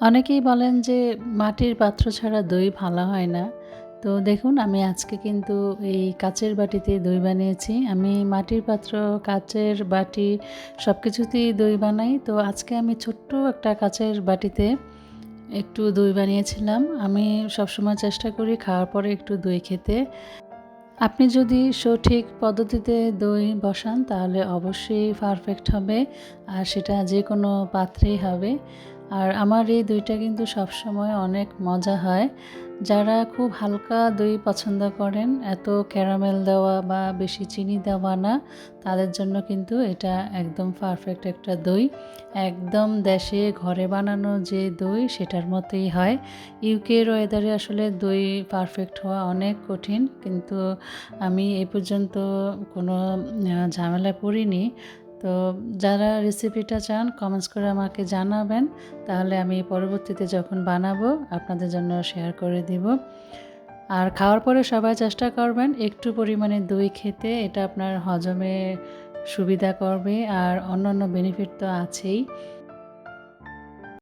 অনেকেই বলেন যে মাটির পাত্র ছাড়া দই ভালো হয় না। তো দেখুন, আমি আজকে কিন্তু এই কাচের বাটিতে দই বানিয়েছি। আমি মাটির পাত্র, কাচের বাটি সব কিছুতেই দই বানাই। তো আজকে আমি ছোট্ট একটা কাচের বাটিতে একটু দই বানিয়েছিলাম। আমি সবসময় চেষ্টা করি খাওয়ার পরে একটু দই খেতে। আপনি যদি সঠিক পদ্ধতিতে দই বসান, তাহলে অবশ্যই পারফেক্ট হবে। আর সেটা যে কোনো পাত্রেই হবে। আর আমার এই দইটা কিন্তু সবসময় অনেক মজা হয়। যারা খুব হালকা দই পছন্দ করেন, এত ক্যারামেল দেওয়া বা বেশি চিনি দেওয়া না, তাদের জন্য কিন্তু এটা একদম পারফেক্ট একটা দই। একদম দেশে ঘরে বানানো যে দই, সেটার মতোই হয়। ইউকের ওয়েদারে আসলে দই পারফেক্ট হওয়া অনেক কঠিন, কিন্তু আমি এ পর্যন্ত কোনো ঝামেলা পড়িনি। তো যারা রেসিপিটা চান কমেন্টস করে আমাকে জানাবেন। তাহলে আমি পরবর্তীতে যখন বানাবো, আপনাদের জন্য শেয়ার করে দিব। আর খাওয়ার পরে সবাই চেষ্টা করবেন একটু পরিমাণে দই খেতে, এটা আপনার হজমে সুবিধা করবে। আর অন্যান্য বেনিফিট তো আছেই।